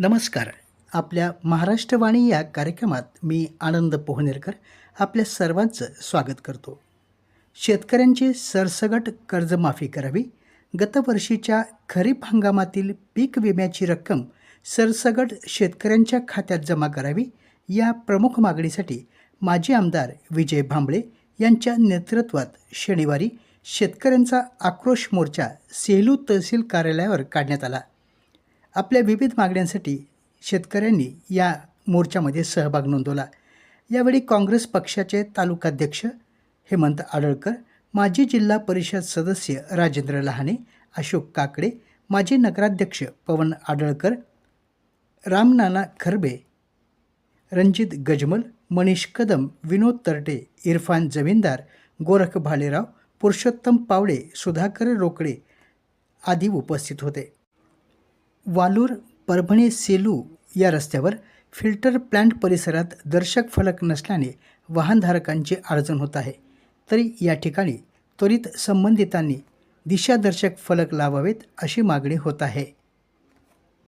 नमस्कार. आपल्या महाराष्ट्रवाणी या कार्यक्रमात मी आनंद पोहनेरकर आपल्या सर्वांचं स्वागत करतो. शेतकऱ्यांची सरसगट कर्जमाफी करावी गतवर्षीच्या खरीप हंगामातील पीक विम्याची रक्कम सरसगट शेतकऱ्यांच्या खात्यात जमा करावी या प्रमुख मागणीसाठी माजी आमदार विजय भांबळे यांच्या नेतृत्वात शनिवारी शेतकऱ्यांचा आक्रोश मोर्चा सेलू तहसील कार्यालयावर काढण्यात आला. आपल्या विविध मागण्यांसाठी शेतकऱ्यांनी या मोर्चामध्ये सहभाग नोंदवला. यावेळी काँग्रेस पक्षाचे तालुकाध्यक्ष हेमंत आडळकर माजी जिल्हा परिषद सदस्य राजेंद्र लहाने अशोक काकडे माजी नगराध्यक्ष पवन आडळकर रामनाना खरबे रणजित गजमल मनीष कदम विनोद तरटे इरफान जमीनदार गोरख भालेराव पुरुषोत्तम पावडे सुधाकर रोकडे आदी उपस्थित होते. वालूर परभणी सेलू या रस्त्यावर फिल्टर प्लांट परिसरात दर्शक फलक नसल्याने वाहनधारकांची अडचण होत आहे. तरी या ठिकाणी त्वरित संबंधितांनी दिशादर्शक फलक लावावेत अशी मागणी होत आहे.